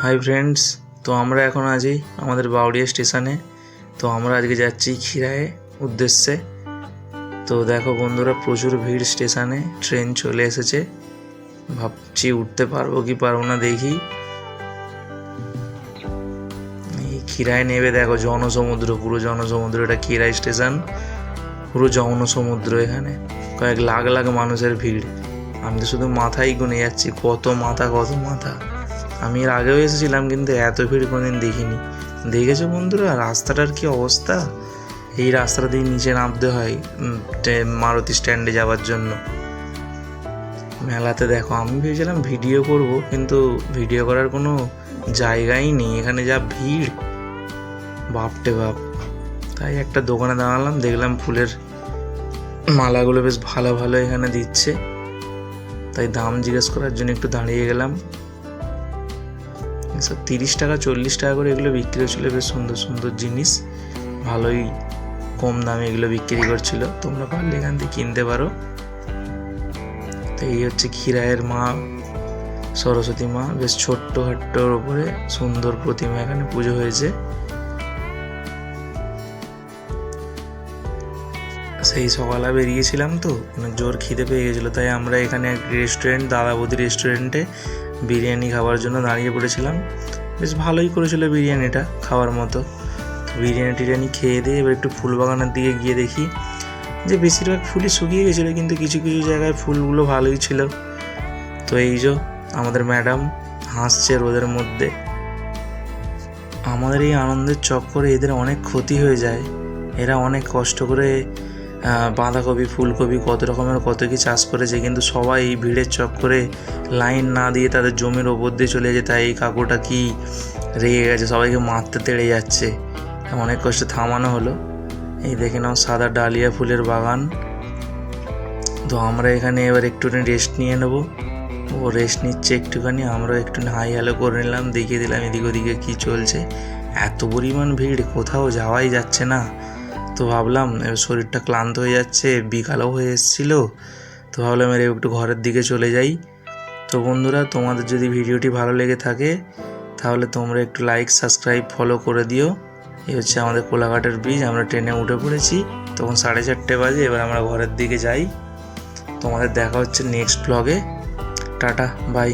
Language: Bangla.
হাই ফ্রেন্ডস, তো আমরা এখন আছি আমাদের বাউড়িয়া স্টেশনে। তো আমরা আজকে যাচ্ছি খিরায়ে উদ্দেশ্যে। তো দেখো বন্ধুরা, প্রচুর ভিড় স্টেশনে, ট্রেন চলে এসেছে। ভাবছি উঠতে পারব কি পারব না দেখি। খিরায় নেবে, দেখো জনসমুদ্র, পুরো জনসমুদ্র, এটা খিরাই স্টেশন। পুরো জনসমুদ্র এখানে। কয়েক লাখ লাখ মানুষের ভিড়। আমি তো শুধু মাথায় গুনে যাচ্ছি, কত মাথা কত মাথা। আমি এর আগেও এসেছিলাম, কিন্তু এত ভিড় কোনোদিন দেখিনি। দেখেছ বন্ধুরা, রাস্তাটার কি অবস্থা? এই রাস্তাটা দিয়ে নিচে নামতে হয় মারুতি স্ট্যান্ডে যাওয়ার জন্য। মেলাতে দেখো, আমি ভেবেছিলাম ভিডিও করব, কিন্তু ভিডিও করার কোনো জায়গাই নেই। এখানে যা ভিড় বাপটে বাপ। তাই একটা দোকানে দাঁড়ালাম, দেখলাম ফুলের মালাগুলো বেশ ভালো ভালো এখানে দিচ্ছে। তাই দাম জিজ্ঞেস করার জন্য একটু দাঁড়িয়ে গেলাম। সব তিরিশ টাকা, চল্লিশ টাকা করে এগুলো বিক্রি হচ্ছিল, বেশ সুন্দর সুন্দর জিনিস। ভালোই কম দামে এগুলো বিক্রি করছিল। তোমরা পারলে এখান থেকে কিনতে পারো। তো এই হচ্ছে ক্ষীরায়ের মা, সরস্বতী মা, বেশ ছোট্ট খাট্টোর ওপরে সুন্দর প্রতিমা এখানে পুজো হয়েছে। সেই সকালে বেরিয়েছিলাম তো অনেক জোর খিদে পেয়ে গেছিল, তাই আমরা এখানে এক রেস্টুরেন্ট দাদাবতী রেস্টুরেন্টে বিরিয়ানি খাওয়ার জন্য দাঁড়িয়ে পড়েছিলাম। বেশ ভালোই করেছিল বিরিয়ানিটা খাওয়ার মতো। বিরিয়ানি টিরিয়ানি খেয়ে দিয়ে এবার একটু ফুল বাগানের দিকে গিয়ে দেখি যে বেশিরভাগ ফুলই শুকিয়ে গেছিল, কিন্তু কিছু কিছু জায়গায় ফুলগুলো ভালোই ছিল। তো এই যে আমাদের ম্যাডাম হাসছে রোদের মধ্যে। আমাদের এই আনন্দের চক্করে এদের অনেক ক্ষতি হয়ে যায়। এরা অনেক কষ্ট করে বাঁধাকপি, ফুলকপি, কত রকমের কত কী চাষ করেছে, কিন্তু সবাই ভিড়ের চক্করে লাইন না দিয়ে তাদের জমির ওপর দিয়ে চলে যায়, তাই এই কাকুটা কি রেগে গেছে, সবাইকে মারতে তেড়ে যাচ্ছে। অনেক কষ্ট থামানো হলো। এই দেখে নাও, সাদা ডালিয়া ফুলের বাগান। তো আমরা এখানে এবার একটুখানি রেস্ট নিয়ে নেব। ও রেস্ট নিচ্ছে একটুখানি, আমরাও একটু হাই হ্যালো করে নিলাম, দেখিয়ে দিলাম এদিক ওদিকে কী চলছে। এত পরিমাণ ভিড়, কোথাও যাওয়াই যাচ্ছে না। তো ভাবলাম শরীরটা ক্লান্ত হয়ে যাচ্ছে, বিকালও হয়ে এসেছিল, তো ভাবলাম এর একটু ঘরের দিকে চলে যাই। তো বন্ধুরা, তোমাদের যদি ভিডিওটি ভালো লেগে থাকে, তাহলে তোমরা একটু লাইক সাবস্ক্রাইব ফলো করে দিও। এই হচ্ছে আমাদের কোলাঘাটের ব্রিজ আমরা ট্রেনে উঠে পড়েছি। তখন সাড়ে চারটে বাজে, এবার আমরা ঘরের দিকে যাই। তোমাদের দেখা হচ্ছে নেক্সট ব্লগে টাটা বাই